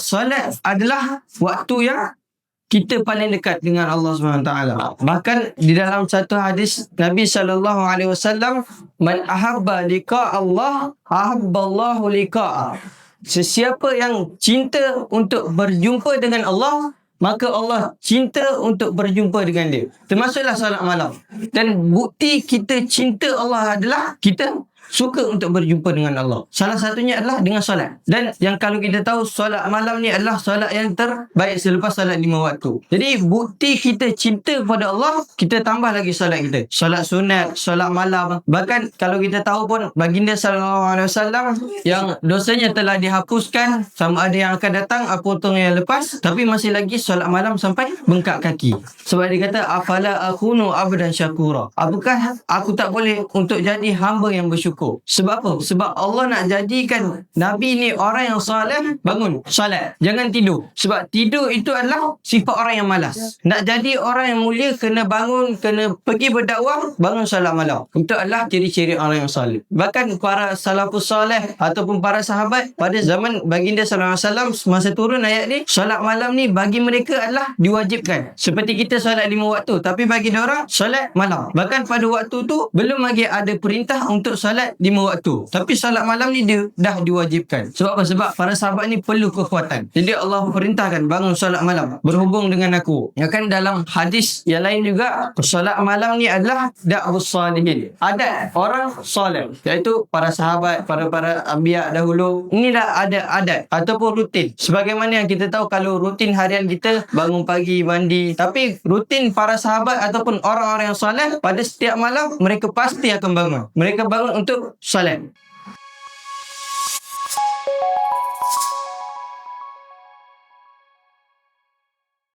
Solat adalah waktu yang kita paling dekat dengan Allah SWT. Bahkan di dalam satu hadis Nabi wasallam, "Man ahabba liqa Allah, ahabba Allahu liqa'a." Sesiapa yang cinta untuk berjumpa dengan Allah, maka Allah cinta untuk berjumpa dengan dia. Termasuklah solat malam. Dan bukti kita cinta Allah adalah kita suka untuk berjumpa dengan Allah. Salah satunya adalah dengan solat. Dan yang kalau kita tahu solat malam ni adalah solat yang terbaik selepas solat lima waktu. Jadi bukti kita cinta kepada Allah, kita tambah lagi solat kita. Solat sunat, solat malam. Bahkan kalau kita tahu pun baginda sallallahu alaihi wasallam yang dosanya telah dihapuskan sama ada yang akan datang ataupun yang lepas tapi masih lagi solat malam sampai bengkak kaki. Sebab dia kata afala akunu abdan syakura. Apakah aku tak boleh untuk jadi hamba yang bersyukur? Sebab apa? Sebab Allah nak jadikan Nabi ni orang yang soleh, bangun, solat. Jangan tidur. Sebab tidur itu adalah sifat orang yang malas. Nak jadi orang yang mulia, kena bangun, kena pergi berdakwah, bangun solat malam. Itu adalah ciri-ciri orang yang soleh. Bahkan para salafus soleh ataupun para sahabat pada zaman baginda wasallam masa turun ayat ni, solat malam ni bagi mereka adalah diwajibkan. Seperti kita solat lima waktu, tapi bagi orang solat malam. Bahkan pada waktu tu belum lagi ada perintah untuk solat lima waktu. Tapi solat malam ni dia dah diwajibkan. Sebab apa? Sebab para sahabat ni perlu kekuatan. Jadi Allah perintahkan bangun solat malam berhubung dengan aku. Ya kan dalam hadis yang lain juga solat malam ni adalah da'wus salihin. Adat orang soleh iaitu para sahabat, para-para anbiya dahulu. Inilah ada adat ataupun rutin. Sebagaimana yang kita tahu kalau rutin harian kita bangun pagi mandi, tapi rutin para sahabat ataupun orang-orang yang soleh pada setiap malam mereka pasti akan bangun. Mereka bangun untuk solat.